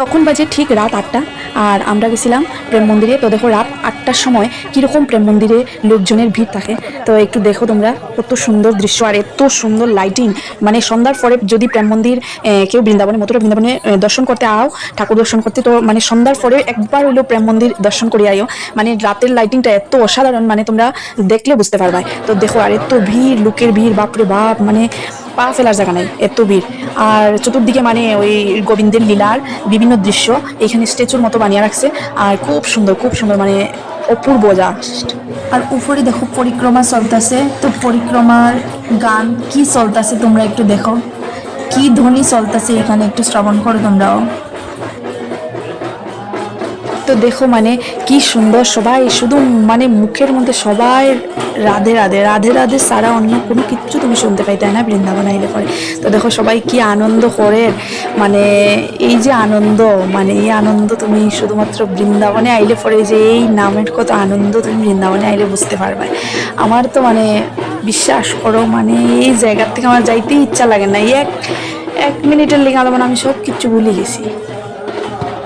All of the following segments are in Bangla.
তখন বাজে ঠিক রাত আটটা। আর আমরা গেছিলাম প্রেম মন্দিরে। তো দেখো রাত আটটার সময় কীরকম প্রেম মন্দিরে লোকজনের ভিড় থাকে। তো একটু দেখো তোমরা কত সুন্দর দৃশ্য। আর এত সুন্দর লাইটিং মানে সন্ধ্যার পরে যদি প্রেম মন্দির কেউ বৃন্দাবনে মতো বৃন্দাবনে দর্শন করতে আও, ঠাকুর দর্শন করতে, তো মানে সন্ধ্যার পরে একবার হইলেও প্রেম মন্দির দর্শন করে আইও মানে রাতের লাইটিংটা এত অসাধারণ। মানে তোমরা দেখলে বুঝতে পারবে তো দেখো আর এত ভিড়, লোকের ভিড়, বাপরে বাপ। মানে পা ফেলার জায়গা নাই, এত ভিড়। আর চতুর্দিকে মানে ওই গোবিন্দের লীলার বিভিন্ন দৃশ্য এখানে স্ট্যাচুর মতো বানিয়ে রাখছে। আর খুব সুন্দর খুব সুন্দর মানে অপূর্ব যা। আর উপরে দেখো পরিক্রমা চলতেছে তো পরিক্রমার গান কি চলতেছে তোমরা একটু দেখো। কি ধ্বনি চলতেছে এখানে একটু শ্রবণ করো তোমরাও। তো দেখো মানে কি সুন্দর সবাই, শুধু মানে মুখের মধ্যে সবাই রাধে রাধে রাধে রাধে ছাড়া অন্য কোনো কিচ্ছু তুমি শুনতে পাই তাই না, বৃন্দাবন আইলে পরে। তো দেখো সবাই কি আনন্দ করে মানে এই যে আনন্দ মানে এই আনন্দ তুমি শুধুমাত্র বৃন্দাবনে আইলে পরে যে এই নামের কত আনন্দ তুমি বৃন্দাবনে আইলে বুঝতে পারবে। আমার তো মানে বিশ্বাস করো মানে এই জায়গার থেকে আমার যাইতেই ইচ্ছা লাগে না। এক এক মিনিটের লেগে আলো মানে আমি সব কিছু ভুলে গেছি।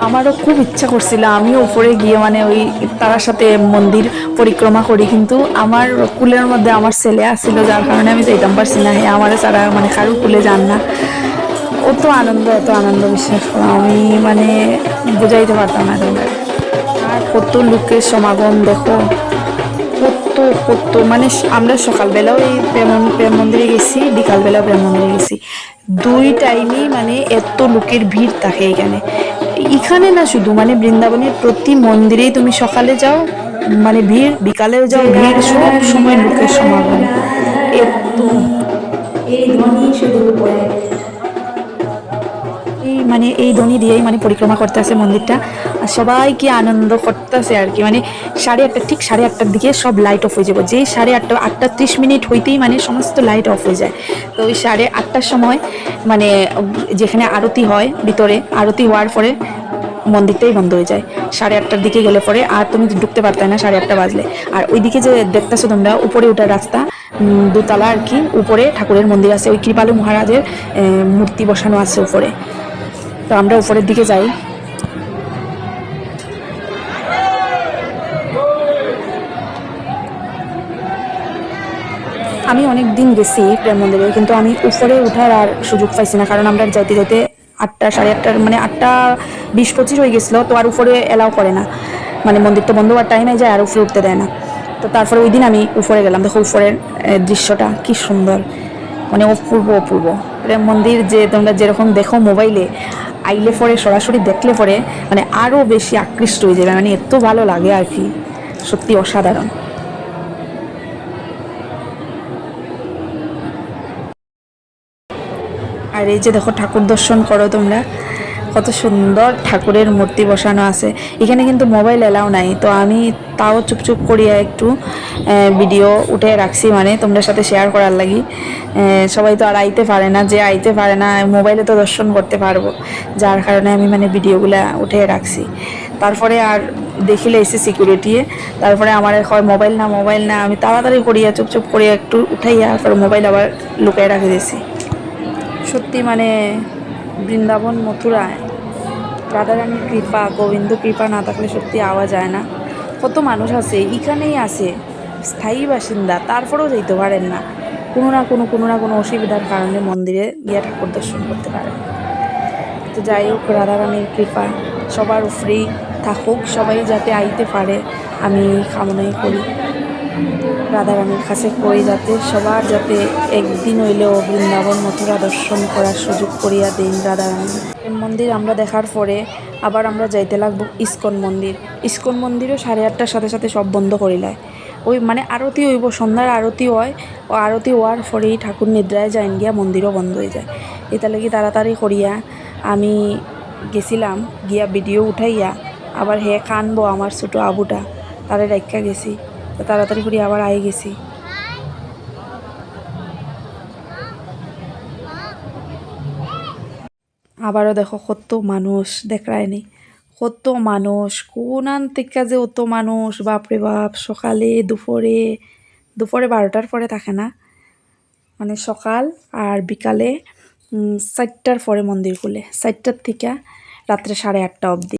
আমারও খুব ইচ্ছা করছিল, আমিও উপরে গিয়ে মানে ওই তার সাথে মন্দির পরিক্রমা করি, কিন্তু আমার কুলের মধ্যে আমার ছেলে আসছিল যার কারণে আমি যাইতাম পারছি না। হ্যাঁ আমার সারা মানে কারও কুলে যান না। অত আনন্দ অত আনন্দ বিশ্বাস করো, আমি মানে বুঝাইতে পারতাম না আর কত লোকের সমাগম, দেখো। কত কত মানে আমরা সকালবেলাও এই প্রেম প্রেম মন্দিরে গেছি, বিকালবেলাও প্রেম মন্দিরে গেছি। দুই টাইমেই মানে এত লোকের ভিড় থাকে এখানে। এখানে না শুধু মানে বৃন্দাবনের প্রতি মন্দিরেই তুমি সকালে যাও মানে ভিড়, বিকালেও যাও, ভিড় সব সময় লোকের সমাগম। এই মানে এই ধ্বনি দিয়েই মানে পরিক্রমা করতে আসে মন্দিরটা। আর সবাই কি আনন্দ করতেছে আর কি মানে সাড়ে আটটা, ঠিক সাড়ে আটটার দিকে সব লাইট অফ হয়ে যাবে। যেই সাড়ে আটটা আটটা ত্রিশ মিনিট হইতেই মানে সমস্ত লাইট অফ হয়ে যায়। তো ওই সাড়ে আটটার সময় মানে যেখানে আরতি হয় ভিতরে, আরতি হওয়ার পরে মন্দিরটাই বন্ধ হয়ে যায়। সাড়ে আটটার দিকে গেলে পরে আর তুমি ঢুকতে পারতে না সাড়ে আটটা বাজলে। আর ওইদিকে যে দেখতেছো তোমরা, উপরে ওঠার রাস্তা দোতলা আর কি, উপরে ঠাকুরের মন্দির আছে। ওই কৃপালু মহারাজের মূর্তি বসানো আছে উপরে। তো আমরা উপরের দিকে যাই। আমি অনেক দিন গেছি প্রেম মন্দিরে, কিন্তু আমি উপরে ওঠার আর সুযোগ পাইছি না, কারণ আমরা যাইতে যাইতে আটটা, সাড়ে আটটার মানে আটটা বিশ পঁচিশ হয়ে গেছিল, তো আর উপরে এলাও করে না। মানে মন্দির তো বন্ধ হওয়ার টাইমে যায়, আর উপরে উঠতে দেয় না। তো তারপরে ওই দিন আমি উপরে গেলাম। দেখো উপরের দৃশ্যটা কি সুন্দর। মানে অপূর্ব অপূর্ব। প্রেম মন্দির যে তোমরা যেরকম দেখো মোবাইলে আইলে পরে, সরাসরি দেখলে পরে মানে আরও বেশি আকৃষ্ট হয়ে যাবে। মানে এত ভালো লাগে আর কি। সত্যি অসাধারণ। আর এই যে দেখো ঠাকুর দর্শন করো তোমরা। কত সুন্দর ঠাকুরের মূর্তি বসানো আছে। এখানে কিন্তু মোবাইল এলাও নাই। তো আমি তাও চুপচুপ করিয়া একটু ভিডিও উঠে রাখছি মানে তোমরা সাথে শেয়ার করার লাগি। সবাই তো আর আইতে পারে না। যে আইতে পারে না, মোবাইলে তো দর্শন করতে পারব। যার কারণে আমি মানে ভিডিওগুলা উঠে রাখছি। তারপরে আর দেখিলে এসে সিকিউরিটি তারপরে আমার হয় মোবাইল না মোবাইল না। আমি তাড়াতাড়ি করিয়া চুপচুপ করিয়া একটু উঠাইয়া তারপর মোবাইল আবার লুকিয়ে রাখে দিয়েছি সত্যি মানে বৃন্দাবন মথুরায় রাধারানীর কৃপা, গোবিন্দ কৃপা না থাকলে সত্যি আওয়া যায় না। কত মানুষ আছে, এখানেই আছে, স্থায়ী বাসিন্দা, তারপরেও যেতে পারেন না। কোনো না কোনো কোনো না কোনো অসুবিধার কারণে মন্দিরে গিয়ে ঠাকুর দর্শন করতে পারেন। তো যাই হোক, রাধারানীর কৃপা সবার ফ্রি থাকুক, সবাই যাতে আইতে পারে, আমি কামনাই করি। রাধারানীর কাছে কই যাতে, সবার যাতে একদিন হইলেও বৃন্দাবন মথুরা দর্শন করার সুযোগ করিয়া দিন রাধারানী। মন্দির আমরা দেখার পরে আবার আমরা যাইতে লাগবো ইস্কন মন্দির। ইস্কন মন্দিরও সাড়ে আটটার সাথে সাথে সব বন্ধ করিলায় ওই মানে আরতি হইব, সন্ধ্যার আরতি হয়, ও আরতি হওয়ার পরেই ঠাকুর নিদ্রায় যাইন গিয়া মন্দিরও বন্ধ হয়ে যায়। এটা লাগি তাড়াতাড়ি করিয়া আমি গেছিলাম, গিয়া ভিডিও উঠাইয়া, আবার হে কানবো আমার ছোটো আবুটা, তারে রাখা গেছি। তাড়াতাড়ি করে আবার আই গেছি। আবারও দেখো কত মানুষ দেখায়নি কত মানুষ, কোন থেকে যে অত মানুষ, বাপরে বাপ, সকালে, দুপুরে দুপুরে বারোটার পরে থাকে না। মানে সকাল আর বিকালে চারটার পরে মন্দির খুলে, চারটার থেকে রাত্রে সাড়ে আটটা অবধি।